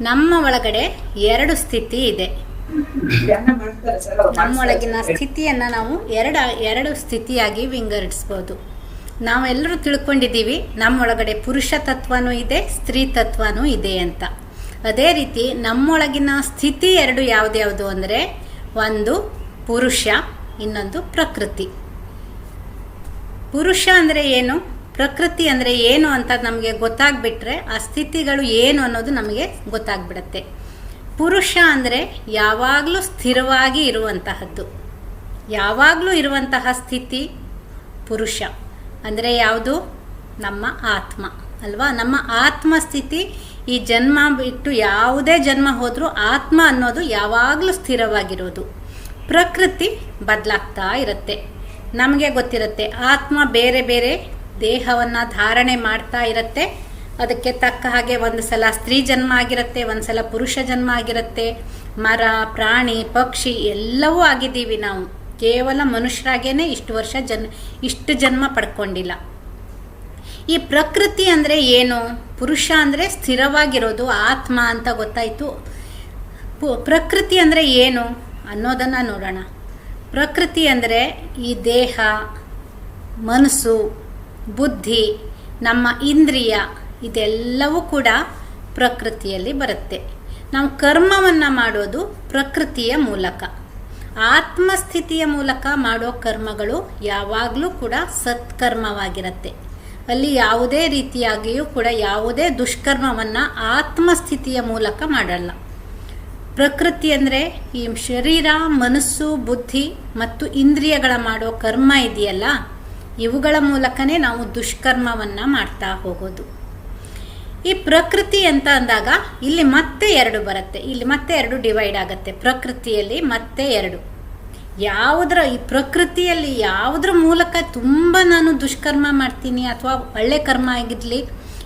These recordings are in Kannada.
ನಮ್ಮ ಒಳಗಡೆ ಎರಡು ಸ್ಥಿತಿ ಇದೆ. ನಮ್ಮೊಳಗಿನ ಸ್ಥಿತಿಯನ್ನ ನಾವು ಎರಡ, ಎರಡು ಸ್ಥಿತಿಯಾಗಿ ವಿಂಗಡಿಸ್ಬೋದು. ನಾವೆಲ್ಲರೂ ತಿಳ್ಕೊಂಡಿದ್ದೀವಿ, ನಮ್ಮೊಳಗಡೆ ಪುರುಷ ತತ್ವನೂ ಇದೆ, ಸ್ತ್ರೀ ತತ್ವನೂ ಇದೆ ಅಂತ. ಅದೇ ರೀತಿ ನಮ್ಮೊಳಗಿನ ಸ್ಥಿತಿ ಎರಡು ಯಾವ್ದ್ಯಾವುದು ಅಂದರೆ, ಒಂದು ಪುರುಷ, ಇನ್ನೊಂದು ಪ್ರಕೃತಿ. ಪುರುಷ ಅಂದರೆ ಏನು? ಪ್ರಕೃತಿ ಅಂದರೆ ಏನು ಅಂತ ನಮಗೆ ಗೊತ್ತಾಗ್ಬಿಟ್ರೆ ಆ ಸ್ಥಿತಿಗಳು ಏನು ಅನ್ನೋದು ನಮಗೆ ಗೊತ್ತಾಗ್ಬಿಡತ್ತೆ. ಪುರುಷ ಅಂದರೆ ಯಾವಾಗಲೂ ಸ್ಥಿರವಾಗಿ ಇರುವಂತಹದ್ದು. ಯಾವಾಗಲೂ ಇರುವಂತಹ ಸ್ಥಿತಿ ಪುರುಷ. ಅಂದರೆ ಯಾವುದು? ನಮ್ಮ ಆತ್ಮ. ಅಲ್ವಾ? ನಮ್ಮ ಆತ್ಮ ಸ್ಥಿತಿ ಈ ಜನ್ಮ ಬಿಟ್ಟು ಯಾವುದೇ ಜನ್ಮ ಹೋದರೂ ಆತ್ಮ ಅನ್ನೋದು ಯಾವಾಗಲೂ ಸ್ಥಿರವಾಗಿರೋದು. ಪ್ರಕೃತಿ ಬದಲಾಗ್ತಾ ಇರುತ್ತೆ. ನಮಗೆ ಗೊತ್ತಿರುತ್ತೆ. ಆತ್ಮ ಬೇರೆ ಬೇರೆ ದೇಹವನ್ನು ಧಾರಣೆ ಮಾಡ್ತಾ ಇರುತ್ತೆ. ಅದಕ್ಕೆ ತಕ್ಕ ಹಾಗೆ ಒಂದು ಸಲ ಸ್ತ್ರೀ ಜನ್ಮ ಆಗಿರುತ್ತೆ, ಒಂದು ಸಲ ಪುರುಷ ಜನ್ಮ ಆಗಿರುತ್ತೆ. ಮರ, ಪ್ರಾಣಿ, ಪಕ್ಷಿ ಎಲ್ಲವೂ ಆಗಿದ್ದೀವಿ ನಾವು. ಕೇವಲ ಮನುಷ್ಯರಾಗೇನೆ ಇಷ್ಟು ವರ್ಷ ಜನ್, ಇಷ್ಟು ಜನ್ಮ ಪಡ್ಕೊಂಡಿಲ್ಲ. ಈ ಪ್ರಕೃತಿ ಅಂದರೆ ಏನು? ಪುರುಷ ಅಂದರೆ ಸ್ಥಿರವಾಗಿರೋದು, ಆತ್ಮ ಅಂತ ಗೊತ್ತಾಯಿತು. ಪ್ರಕೃತಿ ಅಂದರೆ ಏನು ಅನ್ನೋದನ್ನು ನೋಡೋಣ. ಪ್ರಕೃತಿ ಅಂದರೆ ಈ ದೇಹ, ಮನಸ್ಸು ಬುದ್ಧಿ, ನಮ್ಮ ಇಂದ್ರಿಯ ಇದೆಲ್ಲವೂ ಕೂಡ ಪ್ರಕೃತಿಯಲ್ಲಿ ಬರುತ್ತೆ. ನಾವು ಕರ್ಮವನ್ನು ಮಾಡೋದು ಪ್ರಕೃತಿಯ ಮೂಲಕ. ಆತ್ಮಸ್ಥಿತಿಯ ಮೂಲಕ ಮಾಡೋ ಕರ್ಮಗಳು ಯಾವಾಗಲೂ ಕೂಡ ಸತ್ಕರ್ಮವಾಗಿರುತ್ತೆ. ಅಲ್ಲಿ ಯಾವುದೇ ರೀತಿಯಾಗಿಯೂ ಕೂಡ ಯಾವುದೇ ದುಷ್ಕರ್ಮವನ್ನು ಆತ್ಮಸ್ಥಿತಿಯ ಮೂಲಕ ಮಾಡಲ್ಲ. ಪ್ರಕೃತಿ ಅಂದರೆ ಈ ಶರೀರ, ಮನಸ್ಸು, ಬುದ್ಧಿ ಮತ್ತು ಇಂದ್ರಿಯಗಳ ಮಾಡೋ ಕರ್ಮ ಇದೆಯಲ್ಲ ಇವುಗಳ ಮೂಲಕನೇ ನಾವು ದುಷ್ಕರ್ಮವನ್ನು ಮಾಡ್ತಾ ಹೋಗೋದು. ಈ ಪ್ರಕೃತಿ ಅಂತ ಅಂದಾಗ ಇಲ್ಲಿ ಮತ್ತೆ ಎರಡು ಬರುತ್ತೆ. ಇಲ್ಲಿ ಮತ್ತೆ ಎರಡು ಡಿವೈಡ್ ಆಗುತ್ತೆ. ಪ್ರಕೃತಿಯಲ್ಲಿ ಮತ್ತೆ ಎರಡು. ಯಾವುದರ, ಈ ಪ್ರಕೃತಿಯಲ್ಲಿ ಯಾವುದ್ರ ಮೂಲಕ ತುಂಬ ನಾನು ದುಷ್ಕರ್ಮ ಮಾಡ್ತೀನಿ ಅಥವಾ ಒಳ್ಳೆ ಕರ್ಮ ಆಗಿರಲಿ,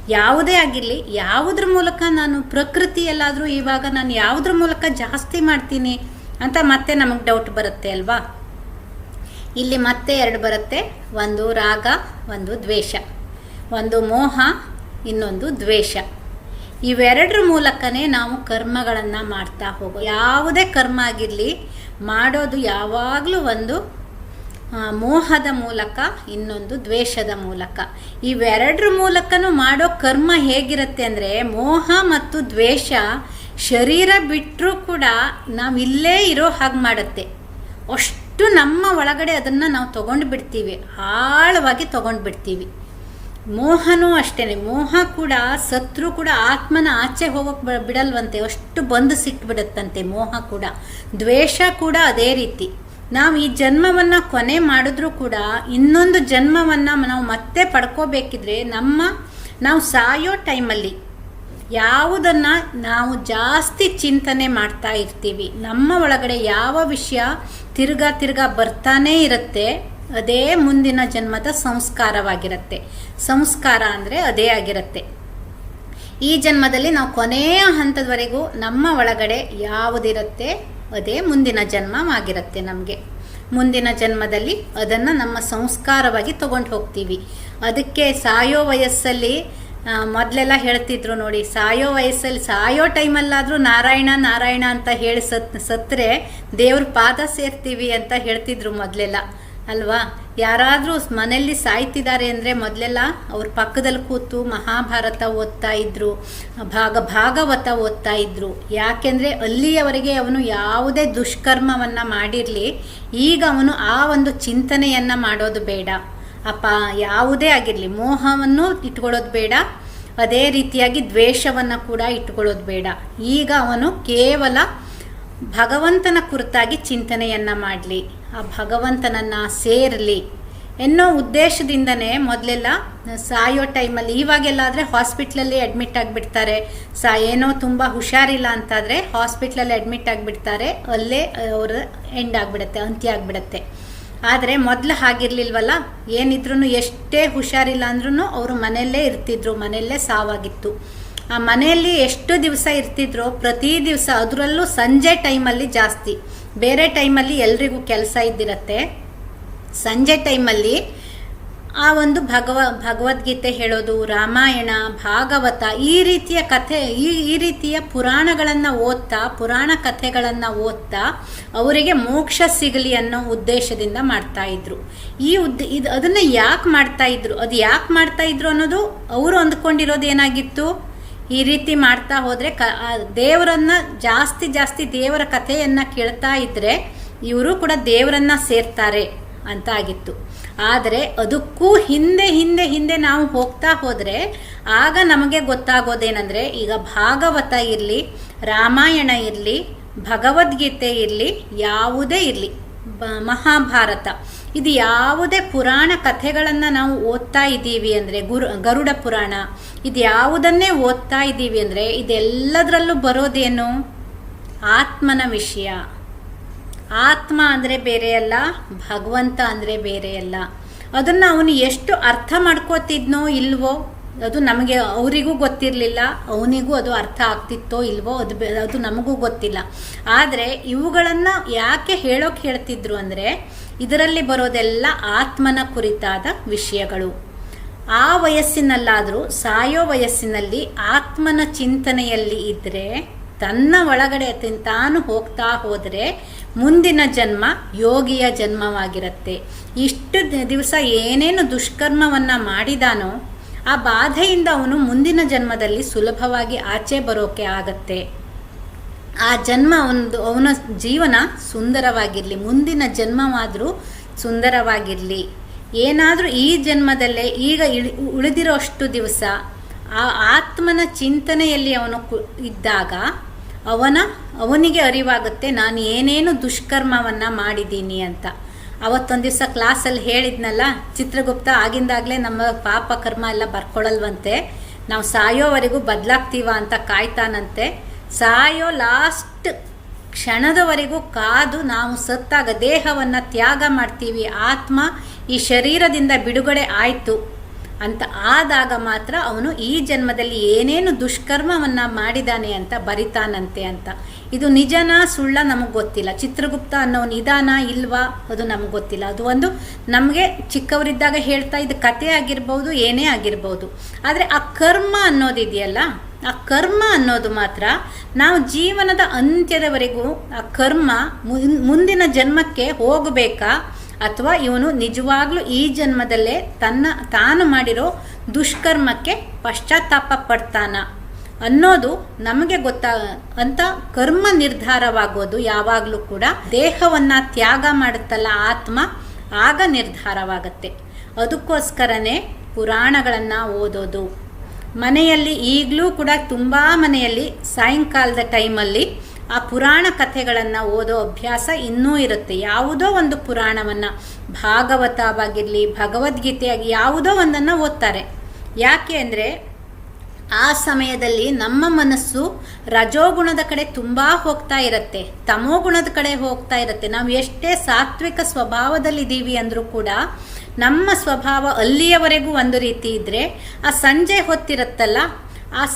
ಯಾವುದೇ ಆಗಿರಲಿ, ಯಾವುದ್ರ ಮೂಲಕ ನಾನು ಪ್ರಕೃತಿಯಲ್ಲಾದರೂ ಇವಾಗ ನಾನು ಯಾವುದ್ರ ಮೂಲಕ ಜಾಸ್ತಿ ಮಾಡ್ತೀನಿ ಅಂತ ಮತ್ತೆ ನಮಗೆ ಡೌಟ್ ಬರುತ್ತೆ ಅಲ್ವಾ? ಇಲ್ಲಿ ಮತ್ತೆ ಎರಡು ಬರುತ್ತೆ. ಒಂದು ರಾಗ, ಒಂದು ದ್ವೇಷ. ಒಂದು ಮೋಹ, ಇನ್ನೊಂದು ದ್ವೇಷ. ಇವೆರಡರ ಮೂಲಕನೇ ನಾವು ಕರ್ಮಗಳನ್ನು ಮಾಡ್ತಾ ಹೋಗೋ ಯಾವುದೇ ಕರ್ಮ ಆಗಿರಲಿ, ಮಾಡೋದು ಯಾವಾಗಲೂ ಒಂದು ಮೋಹದ ಮೂಲಕ, ಇನ್ನೊಂದು ದ್ವೇಷದ ಮೂಲಕ. ಇವೆರಡರ ಮೂಲಕನೂ ಮಾಡೋ ಕರ್ಮ ಹೇಗಿರುತ್ತೆ ಅಂದರೆ, ಮೋಹ ಮತ್ತು ದ್ವೇಷ ಶರೀರ ಬಿಟ್ಟರೂ ಕೂಡ ನಾವು ಇಲ್ಲೇ ಇರೋ ಹಾಗೆ ಮಾಡುತ್ತೆ. ಅಷ್ಟು ನಮ್ಮ ಒಳಗಡೆ ಅದನ್ನು ನಾವು ತಗೊಂಡು ಬಿಡ್ತೀವಿ. ಆಳವಾಗಿ ತಗೊಂಡು ಬಿಡ್ತೀವಿ. ಮೋಹನೂ ಅಷ್ಟೇ ಮೋಹ ಕೂಡ ಸತ್ರು ಕೂಡ ಆತ್ಮನ ಆಚೆ ಹೋಗೋಕೆ ಬಿಡಲ್ವಂತೆ. ಅಷ್ಟು ಬಂದು ಸಿಕ್ಬಿಡುತ್ತಂತೆ ಮೋಹ ಕೂಡ. ದ್ವೇಷ ಕೂಡ ಅದೇ ರೀತಿ. ನಾವು ಈ ಜನ್ಮವನ್ನು ಕೊನೆ ಮಾಡಿದ್ರೂ ಕೂಡ, ಇನ್ನೊಂದು ಜನ್ಮವನ್ನು ನಾವು ಮತ್ತೆ ಪಡ್ಕೋಬೇಕಿದ್ರೆ ನಮ್ಮ, ನಾವು ಸಾಯೋ ಟೈಮಲ್ಲಿ ಯಾವುದನ್ನು ನಾವು ಜಾಸ್ತಿ ಚಿಂತನೆ ಮಾಡ್ತಾ ಇರ್ತೀವಿ. ನಮ್ಮ ಒಳಗಡೆ ಯಾವ ವಿಷಯ ತಿರ್ಗಾ ತಿರ್ಗಾ ಬರ್ತಾನೇ ಇರುತ್ತೆ, ಅದೇ ಮುಂದಿನ ಜನ್ಮದ ಸಂಸ್ಕಾರವಾಗಿರುತ್ತೆ. ಸಂಸ್ಕಾರ ಅಂದರೆ ಅದೇ ಆಗಿರುತ್ತೆ. ಈ ಜನ್ಮದಲ್ಲಿ ನಾವು ಕೊನೆಯ ಹಂತದವರೆಗೂ ನಮ್ಮ ಒಳಗಡೆ ಯಾವುದಿರುತ್ತೆ, ಅದೇ ಮುಂದಿನ ಜನ್ಮವಾಗಿರುತ್ತೆ ನಮಗೆ. ಮುಂದಿನ ಜನ್ಮದಲ್ಲಿ ಅದನ್ನು ನಮ್ಮ ಸಂಸ್ಕಾರವಾಗಿ ತಗೊಂಡು ಹೋಗ್ತೀವಿ. ಅದಕ್ಕೆ ಸಾಯೋ ವಯಸ್ಸಲ್ಲಿ ಮೊದಲೆಲ್ಲ ಹೇಳ್ತಿದ್ರು ನೋಡಿ, ಸಾಯೋ ವಯಸ್ಸಲ್ಲಿ, ಸಾಯೋ ಟೈಮಲ್ಲಾದರೂ ನಾರಾಯಣ ನಾರಾಯಣ ಅಂತ ಹೇಳಿ ಸತ್ ಸತ್ತರೆ ದೇವ್ರ ಪಾದ ಸೇರ್ತೀವಿ ಅಂತ ಹೇಳ್ತಿದ್ರು ಮೊದಲೆಲ್ಲ, ಅಲ್ವಾ? ಯಾರಾದರೂ ಮನೆಯಲ್ಲಿ ಸಾಯ್ತಿದ್ದಾರೆ ಅಂದರೆ ಮೊದಲೆಲ್ಲ ಅವ್ರ ಪಕ್ಕದಲ್ಲಿ ಕೂತು ಮಹಾಭಾರತ ಓದ್ತಾ ಇದ್ರು, ಭಾಗ, ಭಾಗವತ ಓದ್ತಾ ಇದ್ರು. ಯಾಕೆಂದರೆ ಅಲ್ಲಿಯವರೆಗೆ ಅವನು ಯಾವುದೇ ದುಷ್ಕರ್ಮವನ್ನು ಮಾಡಿರಲಿ, ಈಗ ಅವನು ಆ ಒಂದು ಚಿಂತನೆಯನ್ನು ಮಾಡೋದು ಬೇಡ. ಅಪ್ಪ ಯಾವುದೇ ಆಗಿರಲಿ, ಮೋಹವನ್ನು ಇಟ್ಕೊಳ್ಳೋದು ಬೇಡ, ಅದೇ ರೀತಿಯಾಗಿ ದ್ವೇಷವನ್ನು ಕೂಡ ಇಟ್ಕೊಳ್ಳೋದು ಬೇಡ. ಈಗ ಅವನು ಕೇವಲ ಭಗವಂತನ ಕುರಿತಾಗಿ ಚಿಂತನೆಯನ್ನು ಮಾಡಲಿ. ಆ ಭಗವಂತನನ್ನು ಸೇರಲಿ ಎನ್ನೋ ಉದ್ದೇಶದಿಂದನೇ ಮೊದಲೆಲ್ಲ ಸಾಯೋ ಟೈಮಲ್ಲಿ ಇವಾಗೆಲ್ಲ ಆದರೆ ಹಾಸ್ಪಿಟ್ಲಲ್ಲಿ ಅಡ್ಮಿಟ್ ಆಗಿಬಿಡ್ತಾರೆ. ಸ, ಏನೋ ತುಂಬ ಹುಷಾರಿಲ್ಲ ಅಂತಾದರೆ ಹಾಸ್ಪಿಟ್ಲಲ್ಲಿ ಅಡ್ಮಿಟ್ ಆಗಿಬಿಡ್ತಾರೆ. ಅಲ್ಲೇ ಅವರು ಎಂಡ್ ಆಗಿಬಿಡುತ್ತೆ, ಅಂತ್ಯ ಆಗಿಬಿಡುತ್ತೆ. ಆದರೆ ಮೊದಲು ಹಾಗಿರ್ಲಿಲ್ವಲ್ಲ? ಏನಿದ್ರು ಎಷ್ಟೇ ಹುಷಾರಿಲ್ಲ ಅಂದ್ರೂ ಅವರು ಮನೆಯಲ್ಲೇ ಇರ್ತಿದ್ರು, ಮನೆಯಲ್ಲೇ ಸಾವಾಗಿತ್ತು. ಆ ಮನೆಯಲ್ಲಿ ಎಷ್ಟು ದಿವಸ ಇರ್ತಿದ್ರೋ ಪ್ರತಿ ದಿವಸ ಅದರಲ್ಲೂ ಸಂಜೆ ಟೈಮಲ್ಲಿ ಜಾಸ್ತಿ. ಬೇರೆ ಟೈಮಲ್ಲಿ ಎಲ್ರಿಗೂ ಕೆಲಸ ಇದ್ದಿರತ್ತೆ. ಸಂಜೆ ಟೈಮಲ್ಲಿ ಆ ಒಂದು ಭಗವ, ಭಗವದ್ಗೀತೆ ಹೇಳೋದು, ರಾಮಾಯಣ, ಭಾಗವತ ಈ ರೀತಿಯ ಕಥೆ, ಈ ಈ ರೀತಿಯ ಪುರಾಣಗಳನ್ನು ಓದ್ತಾ, ಪುರಾಣ ಕಥೆಗಳನ್ನು ಓದ್ತಾ ಅವರಿಗೆ ಮೋಕ್ಷ ಸಿಗಲಿ ಅನ್ನೋ ಉದ್ದೇಶದಿಂದ ಮಾಡ್ತಾ ಇದ್ರು. ಈ ಉದ್ದ, ಇದು ಅದನ್ನು ಯಾಕೆ ಮಾಡ್ತಾ ಇದ್ರು? ಅದು ಯಾಕೆ ಮಾಡ್ತಾ ಇದ್ರು ಅನ್ನೋದು ಅವರು ಅಂದ್ಕೊಂಡಿರೋದು ಏನಾಗಿತ್ತು? ಈ ರೀತಿ ಮಾಡ್ತಾ ಹೋದರೆ ಕ ದೇವರನ್ನು ಜಾಸ್ತಿ ಜಾಸ್ತಿ ದೇವರ ಕಥೆಯನ್ನು ಕೇಳ್ತಾ ಇದ್ದರೆ ಇವರು ಕೂಡ ದೇವರನ್ನು ಸೇರ್ತಾರೆ ಅಂತ ಆಗಿತ್ತು. ಆದರೆ ಅದಕ್ಕೂ ಹಿಂದೆ ಹಿಂದೆ ಹಿಂದೆ ನಾವು ಹೋಗ್ತಾ ಹೋದರೆ ಆಗ ನಮಗೆ ಗೊತ್ತಾಗೋದೇನೆಂದರೆ ಈಗ ಭಾಗವತ ಇರಲಿ, ರಾಮಾಯಣ ಇರಲಿ, ಭಗವದ್ಗೀತೆ ಇರಲಿ, ಯಾವುದೇ ಇರಲಿ ಮಹಾಭಾರತ. ಇದು ಯಾವುದೇ ಪುರಾಣ ಕಥೆಗಳನ್ನು ನಾವು ಓದ್ತಾ ಇದ್ದೀವಿ ಅಂದರೆ ಗುರು, ಗರುಡ ಪುರಾಣ, ಇದು ಯಾವುದನ್ನೇ ಓದ್ತಾ ಇದ್ದೀವಿ ಅಂದರೆ ಇದೆಲ್ಲದರಲ್ಲೂ ಬರೋದೇನು? ಆತ್ಮನ ವಿಷಯ. ಆತ್ಮ ಅಂದರೆ ಬೇರೆಯಲ್ಲ ಭಗವಂತ ಅಂದರೆ ಬೇರೆಯಲ್ಲ ಅದನ್ನು ಅವನು ಎಷ್ಟು ಅರ್ಥ ಮಾಡ್ಕೋತಿದ್ನೋ ಇಲ್ವೋ, ಅದು ನಮಗೆ ಅವರಿಗೂ ಗೊತ್ತಿರಲಿಲ್ಲ, ಅವನಿಗೂ ಅದು ಅರ್ಥ ಆಗ್ತಿತ್ತೋ ಇಲ್ವೋ, ಅದು ಅದು ನಮಗೂ ಗೊತ್ತಿಲ್ಲ. ಆದರೆ ಇವುಗಳನ್ನು ಯಾಕೆ ಹೇಳೋಕೆ ಹೇಳ್ತಿದ್ರು ಅಂದರೆ, ಇದರಲ್ಲಿ ಬರೋದೆಲ್ಲ ಆತ್ಮನ ಕುರಿತಾದ ವಿಷಯಗಳು. ಆ ವಯಸ್ಸಿನಲ್ಲಾದರೂ, ಸಾಯೋ ವಯಸ್ಸಿನಲ್ಲಿ ಆತ್ಮನ ಚಿಂತನೆಯಲ್ಲಿ ಇದ್ದರೆ ತನ್ನ ಒಳಗಡೆ ತಾನು ಹೋಗ್ತಾ ಹೋದರೆ ಮುಂದಿನ ಜನ್ಮ ಯೋಗಿಯ ಜನ್ಮವಾಗಿರುತ್ತೆ. ಇಷ್ಟು ದಿವಸ ಏನೇನು ದುಷ್ಕರ್ಮವನ್ನು ಮಾಡಿದಾನೋ ಆ ಬಾಧೆಯಿಂದ ಅವನು ಮುಂದಿನ ಜನ್ಮದಲ್ಲಿ ಸುಲಭವಾಗಿ ಆಚೆ ಬರೋಕೆ ಆಗತ್ತೆ. ಆ ಜನ್ಮ ಒಂದು, ಅವನ ಜೀವನ ಸುಂದರವಾಗಿರಲಿ, ಮುಂದಿನ ಜನ್ಮವಾದರೂ ಸುಂದರವಾಗಿರಲಿ. ಏನಾದರೂ ಈ ಜನ್ಮದಲ್ಲೇ ಈಗ ಇಳಿ, ಉಳಿದಿರೋಷ್ಟು ದಿವಸ ಆ ಆತ್ಮನ ಚಿಂತನೆಯಲ್ಲಿ ಅವನು ಇದ್ದಾಗ ಅವನ, ಅವನಿಗೆ ಅರಿವಾಗುತ್ತೆ, ನಾನು ಏನೇನು ದುಷ್ಕರ್ಮವನ್ನು ಮಾಡಿದ್ದೀನಿ ಅಂತ. ಅವತ್ತೊಂದು ದಿವಸ ಕ್ಲಾಸಲ್ಲಿ ಹೇಳಿದ್ನಲ್ಲ, ಚಿತ್ರಗುಪ್ತ, ಆಗಿಂದಾಗಲೇ ನಮ್ಮ ಪಾಪ ಕರ್ಮ ಎಲ್ಲ ಬರ್ಕೊಳ್ಳಲ್ವಂತೆ ನಾವು ಸಾಯೋವರೆಗೂ ಬದಲಾಗ್ತೀವ ಅಂತ ಕಾಯ್ತಾನಂತೆ. ಸಾಯೋ ಲಾಸ್ಟ್ ಕ್ಷಣದವರೆಗೂ ಕಾದು ನಾವು ಸತ್ತಾಗ ದೇಹವನ್ನು ತ್ಯಾಗ ಮಾಡ್ತೀವಿ. ಆತ್ಮ ಈ ಶರೀರದಿಂದ ಬಿಡುಗಡೆ ಆಯಿತು. ಅಂತ ಆದಾಗ ಮಾತ್ರ ಅವನು ಈ ಜನ್ಮದಲ್ಲಿ ಏನೇನು ದುಷ್ಕರ್ಮವನ್ನು ಮಾಡಿದಾನೆ ಅಂತ ಬರಿತಾನಂತೆ ಅಂತ. ಇದು ನಿಜನಾ ಸುಳ್ಳ ನಮಗೆ ಗೊತ್ತಿಲ್ಲ. ಚಿತ್ರಗುಪ್ತ ಅನ್ನೋ ನಿಧಾನ ಇಲ್ವಾ ಅದು ನಮಗೆ ಗೊತ್ತಿಲ್ಲ. ಅದು ಒಂದು ನಮಗೆ ಚಿಕ್ಕವರಿದ್ದಾಗ ಹೇಳ್ತಾ ಇದ್ದ ಕತೆ ಆಗಿರ್ಬೋದು, ಏನೇ ಆಗಿರ್ಬೋದು. ಆದರೆ ಆ ಕರ್ಮ ಅನ್ನೋದಿದೆಯಲ್ಲ, ಆ ಕರ್ಮ ಅನ್ನೋದು ಮಾತ್ರ ನಾವು ಜೀವನದ ಅಂತ್ಯದವರೆಗೂ ಆ ಕರ್ಮ ಮುಂದಿನ ಜನ್ಮಕ್ಕೆ ಹೋಗಬೇಕಾ? ಅಥವಾ ಇವನು ನಿಜವಾಗ್ಲೂ ಈ ಜನ್ಮದಲ್ಲೇ ತನ್ನ, ತಾನು ಮಾಡಿರೋ ದುಷ್ಕರ್ಮಕ್ಕೆ ಪಶ್ಚಾತ್ತಾಪ ಪಡ್ತಾನ ಅನ್ನೋದು ನಮಗೆ ಗೊತ್ತಾ, ಅಂತ ಕರ್ಮ ನಿರ್ಧಾರವಾಗೋದು ಯಾವಾಗಲೂ ಕೂಡ ದೇಹವನ್ನು ತ್ಯಾಗ ಮಾಡುತ್ತಲ್ಲ ಆತ್ಮ, ಆಗ ನಿರ್ಧಾರವಾಗತ್ತೆ. ಅದಕ್ಕೋಸ್ಕರನೇ ಪುರಾಣಗಳನ್ನು ಓದೋದು. ಮನೆಯಲ್ಲಿ ಈಗಲೂ ಕೂಡ ತುಂಬ ಮನೆಯಲ್ಲಿ ಸಾಯಂಕಾಲದ ಟೈಮಲ್ಲಿ ಆ ಪುರಾಣ ಕಥೆಗಳನ್ನು ಓದೋ ಅಭ್ಯಾಸ ಇನ್ನೂ ಇರುತ್ತೆ. ಯಾವುದೋ ಒಂದು ಪುರಾಣವನ್ನು ಭಾಗವತವಾಗಿರಲಿ, ಭಗವದ್ಗೀತೆಯಾಗಿ ಯಾವುದೋ ಒಂದನ್ನು ಓದ್ತಾರೆ. ಯಾಕೆ ಅಂದರೆ ಆ ಸಮಯದಲ್ಲಿ ನಮ್ಮ ಮನಸ್ಸು ರಜೋಗುಣದ ಕಡೆ ತುಂಬ ಹೋಗ್ತಾ ಇರುತ್ತೆ. ತಮೋಗುಣದ ಕಡೆ ಹೋಗ್ತಾ ಇರುತ್ತೆ. ನಾವು ಎಷ್ಟೇ ಸಾತ್ವಿಕ ಸ್ವಭಾವದಲ್ಲಿದ್ದೀವಿ ಅಂದರೂ ಕೂಡ ನಮ್ಮ ಸ್ವಭಾವ ಅಲ್ಲಿಯವರೆಗೂ ಒಂದು ರೀತಿ ಇದ್ದರೆ ಆ ಸಂಜೆ ಹೊತ್ತಿರುತ್ತಲ್ಲ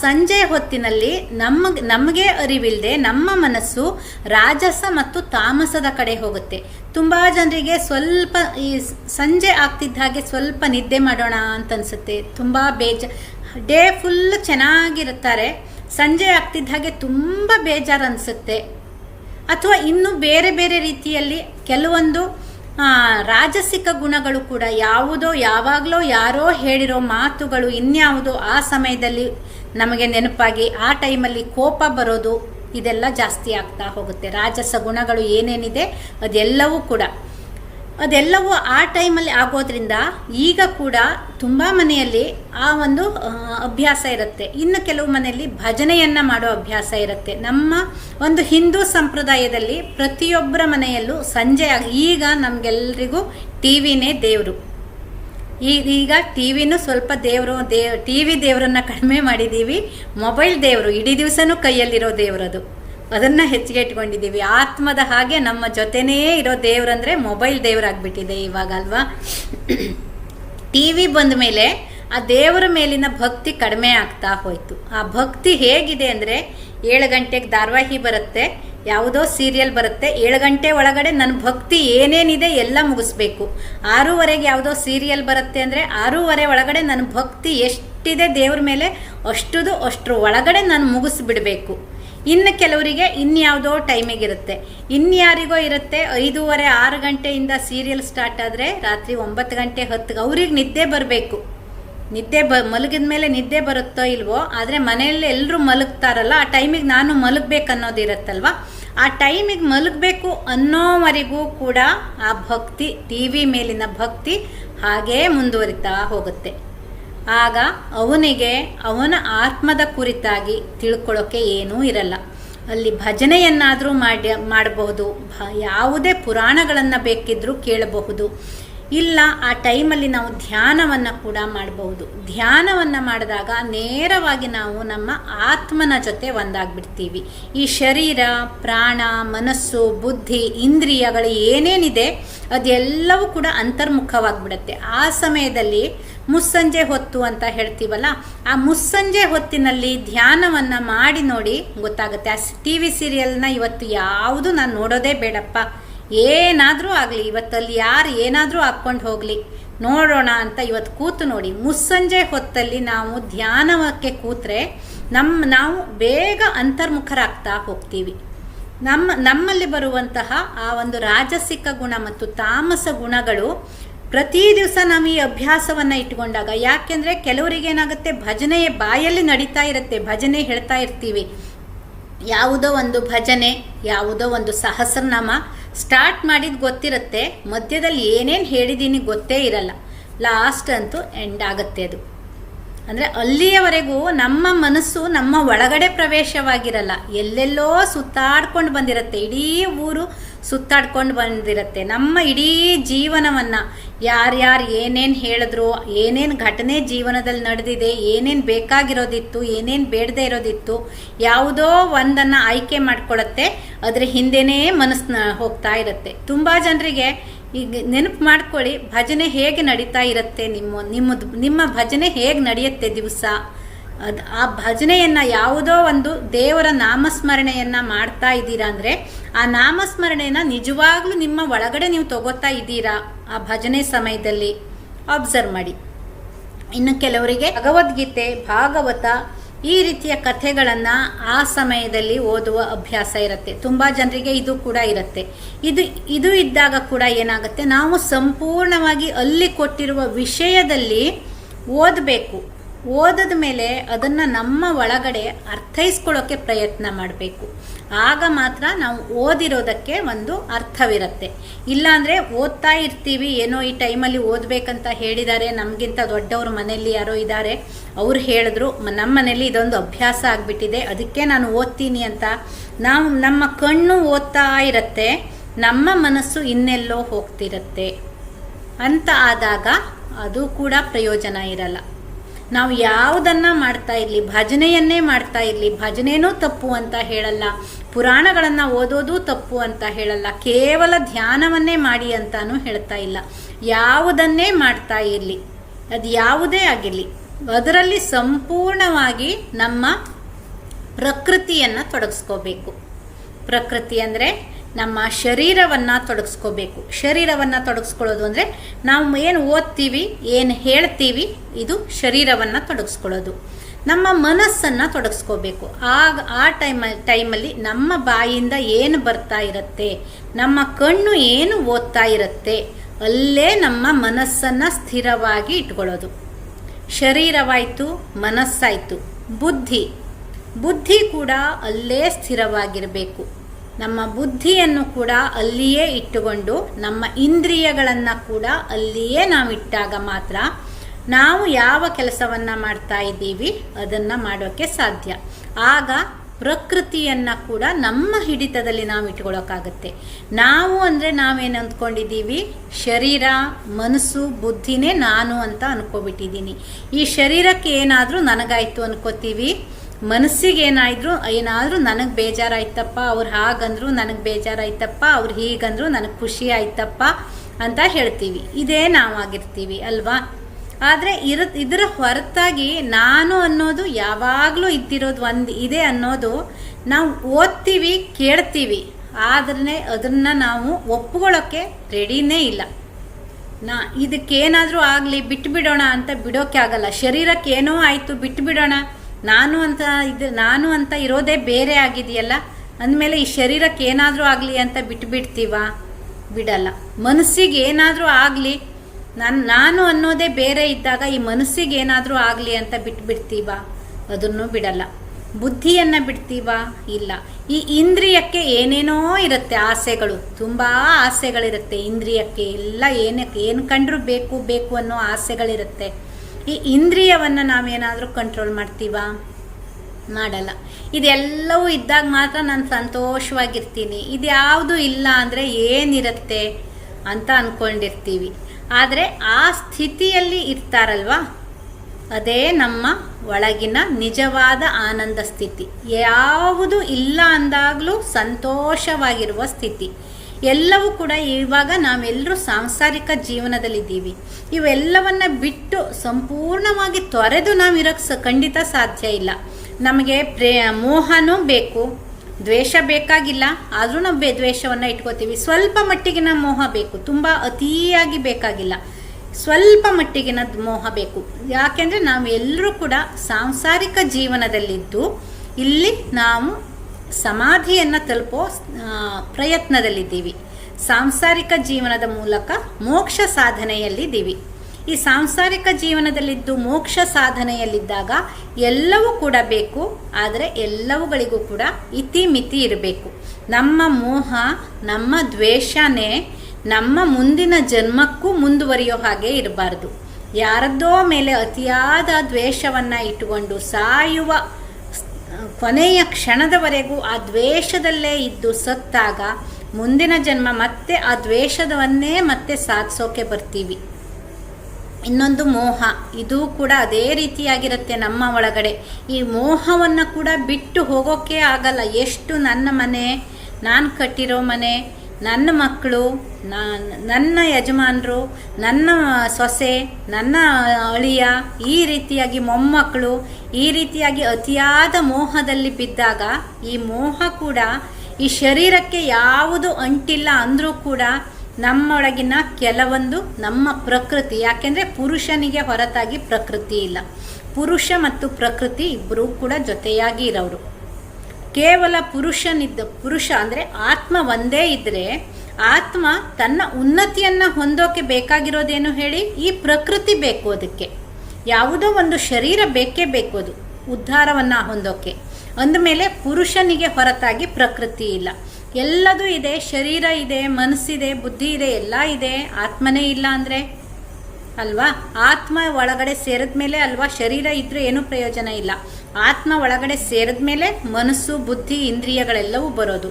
ಸಂಜೆ ಹೊತ್ತಿನಲ್ಲಿ ನಮ್ಮ ನಮಗೆ ಅರಿವಿಲ್ಲದೆ ನಮ್ಮ ಮನಸ್ಸು ರಾಜಸ ಮತ್ತು ತಾಮಸದ ಕಡೆ ಹೋಗುತ್ತೆ. ತುಂಬ ಜನರಿಗೆ ಸ್ವಲ್ಪ ಈ ಸಂಜೆ ಆಗ್ತಿದ್ದ ಹಾಗೆ ಸ್ವಲ್ಪ ನಿದ್ದೆ ಮಾಡೋಣ ಅಂತ ಅನಿಸುತ್ತೆ. ತುಂಬ ಬೇಜ ಡೇ ಫುಲ್ ಚೆನ್ನಾಗಿರುತ್ತಾರೆ. ಸಂಜೆ ಆಗ್ತಿದ್ದ ಹಾಗೆ ತುಂಬ ಬೇಜಾರು ಅನಿಸುತ್ತೆ. ಅಥವಾ ಇನ್ನೂ ಬೇರೆ ಬೇರೆ ರೀತಿಯಲ್ಲಿ ಕೆಲವೊಂದು ಆ, ರಾಜಸಿಕ ಗುಣಗಳು ಕೂಡ ಯಾವುದೋ ಯಾವಾಗಲೋ ಯಾರೋ ಹೇಳಿರೋ ಮಾತುಗಳು ಇನ್ಯಾವುದೋ ಆ ಸಮಯದಲ್ಲಿ ನಮಗೆ ನೆನಪಾಗಿ ಆ ಟೈಮಲ್ಲಿ ಕೋಪ ಬರೋದು ಇದೆಲ್ಲ ಜಾಸ್ತಿ ಆಗ್ತಾ ಹೋಗುತ್ತೆ. ರಾಜಸ ಗುಣಗಳು ಏನೇನಿದೆ ಅದೆಲ್ಲವೂ ಕೂಡ. ಅದೆಲ್ಲವೂ ಆ ಟೈಮಲ್ಲಿ ಆಗೋದ್ರಿಂದ ಈಗ ಕೂಡ ತುಂಬ ಮನೆಯಲ್ಲಿ ಆ ಒಂದು ಅಭ್ಯಾಸ ಇರುತ್ತೆ. ಇನ್ನು ಕೆಲವು ಮನೆಯಲ್ಲಿ ಭಜನೆಯನ್ನು ಮಾಡೋ ಅಭ್ಯಾಸ ಇರುತ್ತೆ. ನಮ್ಮ ಒಂದು ಹಿಂದೂ ಸಂಪ್ರದಾಯದಲ್ಲಿ ಪ್ರತಿಯೊಬ್ಬರ ಮನೆಯಲ್ಲೂ ಸಂಜೆ ಈಗ ನಮಗೆಲ್ಲರಿಗೂ ಟಿ ವಿನೇ ದೇವರು. ಈಗ ಟಿ ವಿನೂ ಸ್ವಲ್ಪ ದೇವರು ದೇವ್ ಟಿ ವಿ ದೇವರನ್ನು ಕಡಿಮೆ ಮಾಡಿದ್ದೀವಿ ಮೊಬೈಲ್ ದೇವರು, ಇಡೀ ದಿವಸನೂ ಕೈಯಲ್ಲಿರೋ ದೇವರದು. ಅದನ್ನು ಹೆಚ್ಚಿಗೆ ಇಟ್ಕೊಂಡಿದ್ದೀವಿ ಆತ್ಮದ ಹಾಗೆ ನಮ್ಮ ಜೊತೆನೇ ಇರೋ ದೇವರಂದರೆ ಮೊಬೈಲ್ ದೇವರಾಗ್ಬಿಟ್ಟಿದೆ ಇವಾಗ ಅಲ್ವಾ? ಟಿ ವಿ ಬಂದ ಮೇಲೆ ಆ ದೇವರ ಮೇಲಿನ ಭಕ್ತಿ ಕಡಿಮೆ ಆಗ್ತಾ ಹೋಯಿತು. ಆ ಭಕ್ತಿ ಹೇಗಿದೆ ಅಂದರೆ ಏಳು ಗಂಟೆಗೆ ಧಾರಾವಾಹಿ ಬರುತ್ತೆ ಯಾವುದೋ ಸೀರಿಯಲ್ ಬರುತ್ತೆ, ಏಳು ಗಂಟೆ ಒಳಗಡೆ ನನ್ನ ಭಕ್ತಿ ಏನೇನಿದೆ ಎಲ್ಲ ಮುಗಿಸ್ಬೇಕು. ಆರೂವರೆಗೆ ಯಾವುದೋ ಸೀರಿಯಲ್ ಬರುತ್ತೆ ಅಂದರೆ ಆರೂವರೆ ಒಳಗಡೆ ನನ್ನ ಭಕ್ತಿ ಎಷ್ಟಿದೆ ದೇವ್ರ ಮೇಲೆ, ಅಷ್ಟುದು ಅಷ್ಟ್ರ ಒಳಗಡೆ ನಾನು ಮುಗಿಸ್ಬಿಡಬೇಕು. ಇನ್ನು ಕೆಲವರಿಗೆ ಇನ್ಯಾವುದೋ ಟೈಮಿಗಿರುತ್ತೆ ಇನ್ಯಾರಿಗೋ ಇರುತ್ತೆ. ಐದೂವರೆ, ಆರು ಗಂಟೆಯಿಂದ ಸೀರಿಯಲ್ ಸ್ಟಾರ್ಟ್ ಆದರೆ ರಾತ್ರಿ ಒಂಬತ್ತು ಗಂಟೆ, ಹತ್ತು, ಅವ್ರಿಗೆ ನಿದ್ದೆ ಬರಬೇಕು. ನಿದ್ದೆ ಬ, ಮಲಗಿದ ಮೇಲೆ ನಿದ್ದೆ ಬರುತ್ತೋ ಇಲ್ವೋ, ಆದರೆ ಮನೆಯಲ್ಲಿ ಎಲ್ಲರೂ ಮಲಗ್ತಾರಲ್ಲ, ಆ ಟೈಮಿಗೆ ನಾನು ಮಲಗಬೇಕು ಅನ್ನೋದಿರುತ್ತಲ್ವ ಆ ಟೈಮಿಗೆ ಮಲಗಬೇಕು ಅನ್ನೋವರೆಗೂ ಕೂಡ ಆ ಭಕ್ತಿ ಟಿ ವಿ ಮೇಲಿನ ಭಕ್ತಿ ಹಾಗೇ ಮುಂದುವರಿತಾ ಹೋಗುತ್ತೆ. ಆಗ ಅವನಿಗೆ, ಅವನ ಆತ್ಮದ ಕುರಿತಾಗಿ ತಿಳ್ಕೊಳ್ಳೋಕೆ ಏನೂ ಇರಲ್ಲ. ಅಲ್ಲಿ ಭಜನೆಯನ್ನಾದರೂ ಮಾಡಿ ಮಾಡಬಹುದು. ಯಾವುದೇ ಪುರಾಣಗಳನ್ನು ಬೇಕಿದ್ದರೂ ಕೇಳಬಹುದು. ಇಲ್ಲ, ಆ ಟೈಮಲ್ಲಿ ನಾವು ಧ್ಯಾನವನ್ನು ಕೂಡ ಮಾಡಬಹುದು. ಧ್ಯಾನವನ್ನು ಮಾಡಿದಾಗ ನೇರವಾಗಿ ನಾವು ನಮ್ಮ ಆತ್ಮನ ಜೊತೆ ಒಂದಾಗ್ಬಿಡ್ತೀವಿ. ಈ ಶರೀರ, ಪ್ರಾಣ, ಮನಸ್ಸು, ಬುದ್ಧಿ, ಇಂದ್ರಿಯಗಳು ಏನೇನಿದೆ, ಅದೆಲ್ಲವೂ ಕೂಡ ಅಂತರ್ಮುಖವಾಗಿಬಿಡುತ್ತೆ. ಆ ಸಮಯದಲ್ಲಿ ಮುಸ್ಸಂಜೆ ಹೊತ್ತು ಅಂತ ಹೇಳ್ತೀವಲ್ಲ, ಆ ಮುಸ್ಸಂಜೆ ಹೊತ್ತಿನಲ್ಲಿ ಧ್ಯಾನವನ್ನು ಮಾಡಿ ನೋಡಿ ಗೊತ್ತಾಗುತ್ತೆ. ಆ ಟಿ ವಿ ಸೀರಿಯಲ್ನ ಇವತ್ತು ಯಾವುದು ನಾನು ನೋಡೋದೇ ಬೇಡಪ್ಪ. ಏನಾದರೂ ಆಗಲಿ, ಇವತ್ತಲ್ಲಿ ಯಾರು ಏನಾದರೂ ಹಾಕ್ಕೊಂಡು ಹೋಗಲಿ, ನೋಡೋಣ ಅಂತ ಇವತ್ತು ಕೂತು ನೋಡಿ. ಮುಸ್ಸಂಜೆ ಹೊತ್ತಲ್ಲಿ ನಾವು ಧ್ಯಾನಕ್ಕೆ ಕೂತ್ರೆ ನಮ್ಮ ನಾವು ಬೇಗ ಅಂತರ್ಮುಖರಾಗ್ತಾ ಹೋಗ್ತೀವಿ. ನಮ್ಮ, ನಮ್ಮಲ್ಲಿ ಬರುವಂತಹ ಆ ಒಂದು ರಾಜಸಿಕ ಗುಣ ಮತ್ತು ತಾಮಸ ಗುಣಗಳು ಪ್ರತಿ ದಿವಸ ನಾವು ಈ ಅಭ್ಯಾಸವನ್ನು ಇಟ್ಕೊಂಡಾಗ, ಯಾಕೆಂದರೆ ಕೆಲವರಿಗೆ ಏನಾಗುತ್ತೆ ಭಜನೆಯ ಬಾಯಲ್ಲಿ ನಡೀತಾ ಇರುತ್ತೆ, ಭಜನೆ ಹೇಳ್ತಾ ಇರ್ತೀವಿ. ಯಾವುದೋ ಒಂದು ಭಜನೆ, ಯಾವುದೋ ಒಂದು ಸಹಸ್ರನಾಮ ಸ್ಟಾರ್ಟ್ ಮಾಡಿದ್ದು ಗೊತ್ತಿರುತ್ತೆ, ಮಧ್ಯದಲ್ಲಿ ಏನೇನು ಹೇಳಿದ್ದೀನಿ ಗೊತ್ತೇ ಇರಲ್ಲ. ಲಾಸ್ಟ್ ಅಂತೂ ಎಂಡ್ ಆಗುತ್ತೆ ಅದು. ಅಂದರೆ ಅಲ್ಲಿಯವರೆಗೂ ನಮ್ಮ ಮನಸ್ಸು ನಮ್ಮ ಒಳಗಡೆ ಪ್ರವೇಶವಾಗಿರಲ್ಲ. ಎಲ್ಲೆಲ್ಲೋ ಸುತ್ತಾಡ್ಕೊಂಡು ಬಂದಿರುತ್ತೆ. ಇಡೀ ಊರು ಸುತ್ತಾಡ್ಕೊಂಡು ಬಂದಿರುತ್ತೆ. ನಮ್ಮ ಇಡೀ ಜೀವನವನ್ನು ಯಾರ್ಯಾರು ಏನೇನು ಹೇಳಿದ್ರು, ಏನೇನು ಘಟನೆ ಜೀವನದಲ್ಲಿ ನಡೆದಿದೆ, ಏನೇನು ಬೇಕಾಗಿರೋದಿತ್ತು, ಏನೇನು ಬೇಡದೇ ಇರೋದಿತ್ತು, ಯಾವುದೋ ಒಂದನ್ನು ಆಯ್ಕೆ ಮಾಡ್ಕೊಳತ್ತೆ, ಅದ್ರ ಹಿಂದೆನೇ ಮನಸ್ಸನ್ನ ಹೋಗ್ತಾ ಇರುತ್ತೆ. ತುಂಬ ಜನರಿಗೆ ಈಗ ನೆನಪು ಮಾಡ್ಕೊಳ್ಳಿ, ಭಜನೆ ಹೇಗೆ ನಡೀತಾ ಇರುತ್ತೆ, ನಿಮ್ಮ, ನಿಮ್ಮದು, ನಿಮ್ಮ ಭಜನೆ ಹೇಗೆ ನಡೆಯುತ್ತೆ ದಿವಸ? ಅದು ಆ ಭಜನೆಯನ್ನು ಯಾವುದೋ ಒಂದು ದೇವರ ನಾಮಸ್ಮರಣೆಯನ್ನು ಮಾಡ್ತಾ ಇದ್ದೀರಾ ಅಂದರೆ ಆ ನಾಮಸ್ಮರಣೆಯನ್ನು ನಿಜವಾಗ್ಲೂ ನಿಮ್ಮ ಒಳಗಡೆ ನೀವು ತಗೋತಾ ಇದ್ದೀರಾ ಆ ಭಜನೆ ಸಮಯದಲ್ಲಿ? ಅಬ್ಸರ್ವ್ ಮಾಡಿ. ಇನ್ನು ಕೆಲವರಿಗೆ ಭಗವದ್ಗೀತೆ, ಭಾಗವತ ಈ ರೀತಿಯ ಕಥೆಗಳನ್ನು ಆ ಸಮಯದಲ್ಲಿ ಓದುವ ಅಭ್ಯಾಸ ಇರುತ್ತೆ. ತುಂಬ ಜನರಿಗೆ ಇದು ಕೂಡ ಇರುತ್ತೆ. ಇದು ಇದು ಇದ್ದಾಗ ಕೂಡ ಏನಾಗುತ್ತೆ? ನಾವು ಸಂಪೂರ್ಣವಾಗಿ ಅಲ್ಲಿ ಕೊಟ್ಟಿರುವ ವಿಷಯದಲ್ಲಿ ಓದಬೇಕು. ಓದದ ಮೇಲೆ ಅದನ್ನು ನಮ್ಮ ಒಳಗಡೆ ಅರ್ಥೈಸ್ಕೊಳ್ಳೋಕ್ಕೆ ಪ್ರಯತ್ನ ಮಾಡಬೇಕು. ಆಗ ಮಾತ್ರ ನಾವು ಓದಿರೋದಕ್ಕೆ ಒಂದು ಅರ್ಥವಿರುತ್ತೆ. ಇಲ್ಲಾಂದರೆ ಓದ್ತಾ ಇರ್ತೀವಿ, ಏನೋ ಈ ಟೈಮಲ್ಲಿ ಓದಬೇಕಂತ ಹೇಳಿದ್ದಾರೆ, ನಮಗಿಂತ ದೊಡ್ಡವರು ಮನೆಯಲ್ಲಿ ಯಾರೋ ಇದ್ದಾರೆ, ಅವ್ರು ಹೇಳಿದ್ರು ನಮ್ಮ ಮನೇಲಿ ಇದೊಂದು ಅಭ್ಯಾಸ ಆಗಿಬಿಟ್ಟಿದೆ, ಅದಕ್ಕೆ ನಾನು ಓದ್ತೀನಿ ಅಂತ. ನಾವು ನಮ್ಮ ಕಣ್ಣು ಓದ್ತಾ ಇರುತ್ತೆ, ನಮ್ಮ ಮನಸ್ಸು ಇನ್ನೆಲ್ಲೋ ಹೋಗ್ತಿರುತ್ತೆ. ಅಂತ ಆದಾಗ ಅದು ಕೂಡ ಪ್ರಯೋಜನ ಇರಲ್ಲ. ನಾವು ಯಾವುದನ್ನ ಮಾಡ್ತಾ ಇರಲಿ, ಭಜನೆಯನ್ನೇ ಮಾಡ್ತಾ ಇರಲಿ ಭಜನೆಯೂ ತಪ್ಪು ಅಂತ ಹೇಳಲ್ಲ. ಪುರಾಣಗಳನ್ನು ಓದೋದು ತಪ್ಪು ಅಂತ ಹೇಳಲ್ಲ. ಕೇವಲ ಧ್ಯಾನವನ್ನೇ ಮಾಡಿ ಅಂತಾನೂ ಹೇಳ್ತಾ ಇಲ್ಲ. ಯಾವುದನ್ನೇ ಮಾಡ್ತಾ ಇರಲಿ, ಅದು ಯಾವುದೇ ಆಗಿರಲಿ, ಅದರಲ್ಲಿ ಸಂಪೂರ್ಣವಾಗಿ ನಮ್ಮ ಪ್ರಕೃತಿಯನ್ನು ತೊಡಗಿಸ್ಕೋಬೇಕು. ಪ್ರಕೃತಿ ಅಂದರೆ ನಮ್ಮ ಶರೀರವನ್ನು ತೊಡಗಿಸ್ಕೋಬೇಕು. ಶರೀರವನ್ನು ತೊಡಗಿಸ್ಕೊಳ್ಳೋದು ಅಂದರೆ ನಾವು ಏನು ಓದ್ತೀವಿ, ಏನು ಹೇಳ್ತೀವಿ, ಇದು ಶರೀರವನ್ನು ತೊಡಗಿಸ್ಕೊಳ್ಳೋದು. ನಮ್ಮ ಮನಸ್ಸನ್ನು ತೊಡಗಿಸ್ಕೋಬೇಕು. ಆಗ, ಆ ಟೈಮ, ಟೈಮಲ್ಲಿ ನಮ್ಮ ಬಾಯಿಂದ ಏನು ಬರ್ತಾ ಇರುತ್ತೆ, ನಮ್ಮ ಕಣ್ಣು ಏನು ಓದ್ತಾ ಇರುತ್ತೆ, ಅಲ್ಲೇ ನಮ್ಮ ಮನಸ್ಸನ್ನು ಸ್ಥಿರವಾಗಿ ಇಟ್ಕೊಳ್ಳೋದು. ಶರೀರವಾಯಿತು, ಮನಸ್ಸಾಯಿತು. ಬುದ್ಧಿ. ಬುದ್ಧಿ ಕೂಡ ಅಲ್ಲೇ ಸ್ಥಿರವಾಗಿರಬೇಕು. ನಮ್ಮ ಬುದ್ಧಿಯನ್ನು ಕೂಡ ಅಲ್ಲಿಯೇ ಇಟ್ಟುಕೊಂಡು, ನಮ್ಮ ಇಂದ್ರಿಯಗಳನ್ನು ಕೂಡ ಅಲ್ಲಿಯೇ ನಾವು ಇಟ್ಟಾಗ ಮಾತ್ರ ನಾವು ಯಾವ ಕೆಲಸವನ್ನು ಮಾಡ್ತಾ ಇದ್ದೀವಿ, ಅದನ್ನು ಮಾಡೋಕ್ಕೆ ಸಾಧ್ಯ. ಆಗ ಪ್ರಕೃತಿಯನ್ನು ಕೂಡ ನಮ್ಮ ಹಿಡಿತದಲ್ಲಿ ನಾವು ಇಟ್ಕೊಳ್ಳೋಕ್ಕಾಗತ್ತೆ ನಾವು ಅಂದರೆ ನಾವೇನು ಅಂದ್ಕೊಂಡಿದ್ದೀವಿ? ಶರೀರ, ಮನಸ್ಸು, ಬುದ್ಧಿನೇ ನಾನು ಅಂತ ಅನ್ಕೋಬಿಟ್ಟಿದ್ದೀನಿ. ಈ ಶರೀರಕ್ಕೆ ಏನಾದರೂ ನನಗಾಯಿತು ಅನ್ಕೋತೀವಿ? ಮನಸ್ಸಿಗೆ ಏನಾದ್ರು ಏನಾದರೂ ನನಗೆ ಬೇಜಾರಾಯ್ತಪ್ಪ, ಅವ್ರು ಹಾಗಂದ್ರು ನನಗೆ ಬೇಜಾರಾಯ್ತಪ್ಪ, ಅವ್ರು ಹೀಗಂದ್ರು ನನಗೆ ಖುಷಿ ಆಯ್ತಪ್ಪ ಅಂತ ಹೇಳ್ತೀವಿ. ಇದೇ ನಾವಾಗಿರ್ತೀವಿ, ಅಲ್ವಾ? ಆದರೆ ಇರ, ಇದರ ಹೊರತಾಗಿ ನಾನು ಅನ್ನೋದು ಯಾವಾಗಲೂ ಇದ್ದಿರೋದು ಒಂದು ಇದೆ ಅನ್ನೋದು ನಾವು ಓದ್ತೀವಿ, ಕೇಳ್ತೀವಿ. ಆದ್ರೆ ಅದನ್ನು ನಾವು ಒಪ್ಕೊಳ್ಳೋಕ್ಕೆ ರೆಡಿನೇ ಇಲ್ಲ. ನಾ ಇದಕ್ಕೇನಾದರೂ ಆಗಲಿ ಬಿಟ್ಟುಬಿಡೋಣ ಅಂತ ಬಿಡೋಕೆ ಆಗಲ್ಲ ಶರೀರಕ್ಕೆ ಏನೋ ಆಯಿತು ಬಿಟ್ಟುಬಿಡೋಣ ನಾನು ಅಂತ ಇದು, ನಾನು ಅಂತ ಇರೋದೇ ಬೇರೆ ಆಗಿದೆಯಲ್ಲ? ಅಂದಮೇಲೆ ಈ ಶರೀರಕ್ಕೆ ಏನಾದರೂ ಆಗಲಿ ಅಂತ ಬಿಟ್ಬಿಡ್ತೀವ? ಬಿಡಲ್ಲ. ಮನಸ್ಸಿಗೆ ಏನಾದರೂ ಆಗಲಿ, ನಾನು ನಾನು ಅನ್ನೋದೇ ಬೇರೆ ಇದ್ದಾಗ ಈ ಮನಸ್ಸಿಗೆ ಏನಾದರೂ ಆಗಲಿ ಅಂತ ಬಿಟ್ಬಿಡ್ತೀವ? ಅದನ್ನು ಬಿಡಲ್ಲ. ಬುದ್ಧಿಯನ್ನು ಬಿಡ್ತೀವ? ಇಲ್ಲ. ಈ ಇಂದ್ರಿಯಕ್ಕೆ ಏನೇನೋ ಇರುತ್ತೆ ಆಸೆಗಳು. ತುಂಬ ಆಸೆಗಳಿರುತ್ತೆ. ಇಂದ್ರಿಯಕ್ಕೆ ಎಲ್ಲ ಏನಕ್ಕೆ ಏನು ಕಂಡ್ರೂ ಬೇಕು ಬೇಕು ಅನ್ನೋ ಆಸೆಗಳಿರುತ್ತೆ. ಈ ಇಂದ್ರಿಯವನ್ನು ನಾವೇನಾದರೂ ಕಂಟ್ರೋಲ್ ಮಾಡ್ತೀವಾ? ಮಾಡಲ್ಲ. ಇದೆಲ್ಲವೂ ಇದ್ದಾಗ ಮಾತ್ರ ನಾನು ಸಂತೋಷವಾಗಿರ್ತೀನಿ. ಇದ್ಯಾವುದು ಇಲ್ಲ ಅಂದರೆ ಏನಿರುತ್ತೆ ಅಂತ ಅಂದ್ಕೊಂಡಿರ್ತೀವಿ ಆದರೆ ಆ ಸ್ಥಿತಿಯಲ್ಲಿ ಇರ್ತಾರಲ್ವಾ? ಅದೇ ನಮ್ಮ ಒಳಗಿನ ನಿಜವಾದ ಆನಂದ ಸ್ಥಿತಿ. ಯಾವುದು ಇಲ್ಲ ಅಂದಾಗಲೂ ಸಂತೋಷವಾಗಿರುವ ಸ್ಥಿತಿ. ಎಲ್ಲವೂ ಕೂಡ ಇವಾಗ ನಾವೆಲ್ಲರೂ ಸಾಂಸಾರಿಕ ಜೀವನದಲ್ಲಿದ್ದೀವಿ. ಇವೆಲ್ಲವನ್ನ ಬಿಟ್ಟು ಸಂಪೂರ್ಣವಾಗಿ ತೊರೆದು ನಾವು ಇರೋಕ್ಕೆ ಖಂಡಿತ ಸಾಧ್ಯ ಇಲ್ಲ. ನಮಗೆ ಪ್ರೇ ಮೋಹನೂ ಬೇಕು, ದ್ವೇಷ ಬೇಕಾಗಿಲ್ಲ, ಆದರೂ ನಾವು ಬೇ ದ್ವೇಷವನ್ನು ಇಟ್ಕೋತೀವಿ. ಸ್ವಲ್ಪ ಮಟ್ಟಿಗಿನ ಮೋಹ ಬೇಕು, ತುಂಬ ಅತಿಯಾಗಿ ಬೇಕಾಗಿಲ್ಲ. ಸ್ವಲ್ಪ ಮಟ್ಟಿಗಿನ ಮೋಹ ಬೇಕು. ಯಾಕೆಂದರೆ ನಾವು ಎಲ್ಲರೂ ಕೂಡ ಸಾಂಸಾರಿಕ ಜೀವನದಲ್ಲಿದ್ದು, ಇಲ್ಲಿ ನಾವು ಸಮಾಧಿಯನ್ನು ತಲುಪೋ ಪ್ರಯತ್ನದಲ್ಲಿದ್ದೀವಿ. ಸಾಂಸಾರಿಕ ಜೀವನದ ಮೂಲಕ ಮೋಕ್ಷ ಸಾಧನೆಯಲ್ಲಿದ್ದೀವಿ. ಈ ಸಾಂಸಾರಿಕ ಜೀವನದಲ್ಲಿದ್ದು ಮೋಕ್ಷ ಸಾಧನೆಯಲ್ಲಿದ್ದಾಗ ಎಲ್ಲವೂ ಕೂಡ ಬೇಕು, ಆದರೆ ಎಲ್ಲವುಗಳಿಗೂ ಕೂಡ ಇತಿಮಿತಿ ಇರಬೇಕು. ನಮ್ಮ ಮೋಹ, ನಮ್ಮ ದ್ವೇಷನೇ ನಮ್ಮ ಮುಂದಿನ ಜನ್ಮಕ್ಕೂ ಮುಂದುವರಿಯೋ ಹಾಗೆ ಇರಬಾರ್ದು. ಯಾರದ್ದೋ ಮೇಲೆ ಅತಿಯಾದ ದ್ವೇಷವನ್ನು ಇಟ್ಟುಕೊಂಡು ಸಾಯುವ ಕೊನೆಯ ಕ್ಷಣದವರೆಗೂ ಆ ದ್ವೇಷದಲ್ಲೇ ಇದ್ದು ಸತ್ತಾಗ ಮುಂದಿನ ಜನ್ಮ ಮತ್ತೆ ಆ ದ್ವೇಷದವನ್ನೇ ಮತ್ತೆ ಸಾಧಿಸೋಕೆ ಬರ್ತೀವಿ. ಇನ್ನೊಂದು ಮೋಹ, ಇದು ಕೂಡ ಅದೇ ರೀತಿಯಾಗಿರುತ್ತೆ ನಮ್ಮ ಒಳಗಡೆ. ಈ ಮೋಹವನ್ನು ಕೂಡ ಬಿಟ್ಟು ಹೋಗೋಕ್ಕೆ ಆಗಲ್ಲ. ಎಷ್ಟು ನನ್ನ ಮನೆ, ನಾನು ಕಟ್ಟಿರೋ ಮನೆ ನನ್ನ ಮಕ್ಕಳು ನನ್ನ ಯಜಮಾನರು, ನನ್ನ ಸೊಸೆ, ನನ್ನ ಅಳಿಯ, ಈ ರೀತಿಯಾಗಿ ಮೊಮ್ಮಕ್ಕಳು, ಈ ರೀತಿಯಾಗಿ ಅತಿಯಾದ ಮೋಹದಲ್ಲಿ ಬಿದ್ದಾಗ ಈ ಮೋಹ ಕೂಡ, ಈ ಶರೀರಕ್ಕೆ ಯಾವುದು ಅಂಟಿಲ್ಲ ಅಂದರೂ ಕೂಡ ನಮ್ಮೊಳಗಿನ ಕೆಲವೊಂದು ನಮ್ಮ ಪ್ರಕೃತಿ, ಯಾಕೆಂದರೆ ಪುರುಷನಿಗೆ ಹೊರತಾಗಿ ಪ್ರಕೃತಿ ಇಲ್ಲ. ಪುರುಷ ಮತ್ತು ಪ್ರಕೃತಿ ಇಬ್ಬರೂ ಕೂಡ ಜೊತೆಯಾಗಿ ಇರೋರು ಕೇವಲ ಪುರುಷನಿದ್ದ ಪುರುಷ ಅಂದರೆ ಆತ್ಮ ಒಂದೇ ಇದ್ದರೆ ಆತ್ಮ ತನ್ನ ಉನ್ನತಿಯನ್ನು ಹೊಂದೋಕೆ ಬೇಕಾಗಿರೋದೇನು ಹೇಳಿ? ಈ ಪ್ರಕೃತಿ ಬೇಕು ಅದಕ್ಕೆ. ಯಾವುದೋ ಒಂದು ಶರೀರ ಬೇಕೇ ಬೇಕು ಅದು, ಉದ್ಧಾರವನ್ನು ಹೊಂದೋಕೆ. ಅಂದಮೇಲೆ ಪುರುಷನಿಗೆ ಹೊರತಾಗಿ ಪ್ರಕೃತಿ ಇಲ್ಲ. ಎಲ್ಲದೂ ಇದೆ, ಶರೀರ ಇದೆ, ಮನಸ್ಸಿದೆ, ಬುದ್ಧಿ ಇದೆ, ಎಲ್ಲ ಇದೆ. ಆತ್ಮನೇ ಇಲ್ಲ ಅಂದರೆ? ಅಲ್ವಾ? ಆತ್ಮ ಒಳಗಡೆ ಸೇರಿದ ಮೇಲೆ ಅಲ್ವಾ? ಶರೀರ ಇದ್ರೆ ಏನೂ ಪ್ರಯೋಜನ ಇಲ್ಲ. ಆತ್ಮ ಒಳಗಡೆ ಸೇರಿದ ಮೇಲೆ ಮನಸ್ಸು, ಬುದ್ಧಿ, ಇಂದ್ರಿಯಗಳೆಲ್ಲವೂ ಬರೋದು.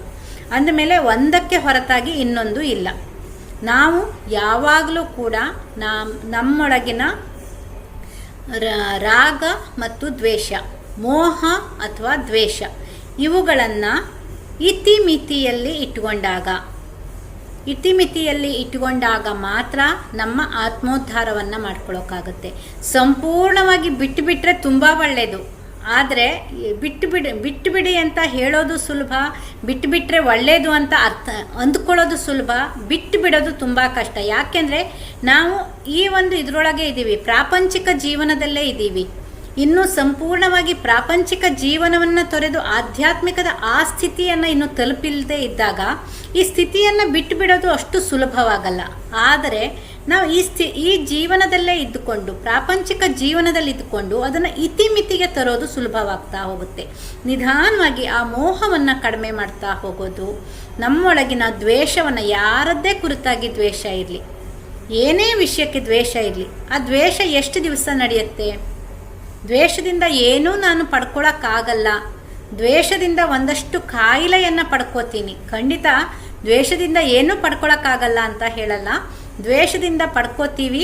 ಅಂದಮೇಲೆ ಒಂದಕ್ಕೆ ಹೊರತಾಗಿ ಇನ್ನೊಂದು ಇಲ್ಲ. ನಾವು ಯಾವಾಗಲೂ ಕೂಡ ನಮ್ಮ ನಮ್ಮೊಳಗಿನ ರಾಗ ಮತ್ತು ದ್ವೇಷ, ಮೋಹ ಅಥವಾ ದ್ವೇಷ, ಇವುಗಳನ್ನು ಇತಿಮಿತಿಯಲ್ಲಿ ಇಟ್ಟುಕೊಂಡಾಗ ಇತಿಮಿತಿಯಲ್ಲಿ ಇಟ್ಟುಕೊಂಡಾಗ ಮಾತ್ರ ನಮ್ಮ ಆತ್ಮೋದ್ಧಾರವನ್ನು ಮಾಡ್ಕೊಳ್ಳೋಕ್ಕಾಗುತ್ತೆ ಸಂಪೂರ್ಣವಾಗಿ ಬಿಟ್ಟುಬಿಟ್ರೆ ತುಂಬ ಒಳ್ಳೆಯದು ಆದರೆ ಬಿಟ್ಟು ಬಿಡಿ ಬಿಟ್ಟು ಬಿಡಿ ಅಂತ ಹೇಳೋದು ಸುಲಭ, ಬಿಟ್ಟು ಬಿಟ್ಟರೆ ಒಳ್ಳೆಯದು ಅಂತ ಅರ್ಥ, ಅಂದ್ಕೊಳ್ಳೋದು ಸುಲಭ, ಬಿಟ್ಟು ಬಿಡೋದು ತುಂಬ ಕಷ್ಟ. ಯಾಕೆಂದರೆ ನಾವು ಈ ಒಂದು ಇದರೊಳಗೆ ಇದ್ದೀವಿ ಪ್ರಾಪಂಚಿಕ ಜೀವನದಲ್ಲೇ ಇದ್ದೀವಿ ಇನ್ನು ಸಂಪೂರ್ಣವಾಗಿ ಪ್ರಾಪಂಚಿಕ ಜೀವನವನ್ನು ತೊರೆದು ಆಧ್ಯಾತ್ಮಿಕದ ಆ ಸ್ಥಿತಿಯನ್ನು ಇನ್ನು ತಲುಪಿಲ್ಲದೆ ಇದ್ದಾಗ ಈ ಸ್ಥಿತಿಯನ್ನು ಬಿಟ್ಟು ಬಿಡೋದು ಅಷ್ಟು ಸುಲಭವಾಗಲ್ಲ. ಆದರೆ ನಾವು ಈ ಸ್ಥಿ, ಈ ಜೀವನದಲ್ಲೇ ಇದ್ದುಕೊಂಡು, ಪ್ರಾಪಂಚಿಕ ಜೀವನದಲ್ಲಿ ಇದ್ದುಕೊಂಡು ಅದನ್ನು ಇತಿಮಿತಿಗೆ ತರೋದು ಸುಲಭವಾಗ್ತಾ ಹೋಗುತ್ತೆ. ನಿಧಾನವಾಗಿ ಆ ಮೋಹವನ್ನು ಕಡಿಮೆ ಮಾಡ್ತಾ ಹೋಗೋದು, ನಮ್ಮೊಳಗಿನ ದ್ವೇಷವನ್ನು ಯಾರದ್ದೇ ಕುರಿತಾಗಿ ದ್ವೇಷ ಇರಲಿ. ಏನೇ ವಿಷಯಕ್ಕೆ ದ್ವೇಷ ಇರಲಿ, ಆ ದ್ವೇಷ ಎಷ್ಟು ದಿವಸ ನಡೆಯುತ್ತೆ? ದ್ವೇಷದಿಂದ ಏನೂ ನಾನು ಪಡ್ಕೊಳಕ್ಕಾಗಲ್ಲ. ದ್ವೇಷದಿಂದ ಒಂದಷ್ಟು ಕಾಯಿಲೆಯನ್ನು ಪಡ್ಕೋತೀನಿ. ಖಂಡಿತ ದ್ವೇಷದಿಂದ ಏನೂ ಪಡ್ಕೊಳಕ್ಕಾಗಲ್ಲ ಅಂತ ಹೇಳಲ್ಲ. ದ್ವೇಷದಿಂದ ಪಡ್ಕೋತೀವಿ.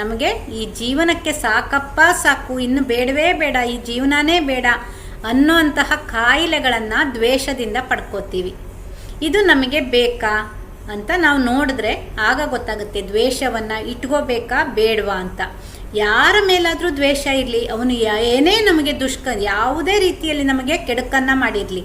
ನಮಗೆ ಈ ಜೀವನಕ್ಕೆ ಸಾಕಪ್ಪ ಸಾಕು. ಇನ್ನು ಬೇಡವೇ ಬೇಡ, ಈ ಜೀವನನೇ ಬೇಡ ಅನ್ನುವಂತಹ ಕಾಯಿಲೆಗಳನ್ನು ದ್ವೇಷದಿಂದ ಪಡ್ಕೋತೀವಿ. ಇದು ನಮಗೆ ಬೇಕಾ ಅಂತ ನಾವು ನೋಡಿದ್ರೆ ಆಗ ಗೊತ್ತಾಗುತ್ತೆ. ದ್ವೇಷವನ್ನು ಇಟ್ಕೋಬೇಕಾ ಬೇಡವಾ ಅಂತ. ಯಾರ ಮೇಲಾದರೂ ದ್ವೇಷ ಇರಲಿ, ಅವನು ಏನೇ ನಮಗೆ ದುಷ್ಕ, ಯಾವುದೇ ರೀತಿಯಲ್ಲಿ ನಮಗೆ ಕೆಡುಕನ್ನು ಮಾಡಿರಲಿ,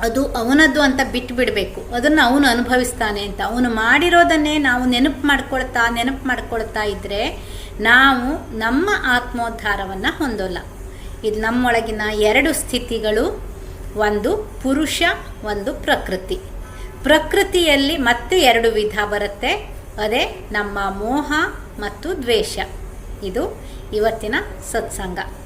ಅದು ಅವನದ್ದು ಅಂತ ಬಿಟ್ಟು ಬಿಡಬೇಕು. ಅದನ್ನು ಅವನು ಅನುಭವಿಸ್ತಾನೆ ಅಂತ. ಅವನು ಮಾಡಿರೋದನ್ನೇ ನಾವು ನೆನಪು ಮಾಡ್ಕೊಳ್ತಾ ನೆನಪು ಮಾಡ್ಕೊಳ್ತಾ ಇದ್ದರೆ ನಾವು ನಮ್ಮ ಆತ್ಮೋದ್ಧಾರವನ್ನು ಹೊಂದೋಲ್ಲ. ಇದು ನಮ್ಮೊಳಗಿನ ಎರಡು ಸ್ಥಿತಿಗಳು, ಒಂದು ಪುರುಷ, ಒಂದು ಪ್ರಕೃತಿ. ಪ್ರಕೃತಿಯಲ್ಲಿ ಮತ್ತೆ ಎರಡು ವಿಧ ಬರುತ್ತೆ. ಅದೇ ನಮ್ಮ ಮೋಹ ಮತ್ತು ದ್ವೇಷ. ಇದು ಇವತ್ತಿನ ಸತ್ಸಂಗ.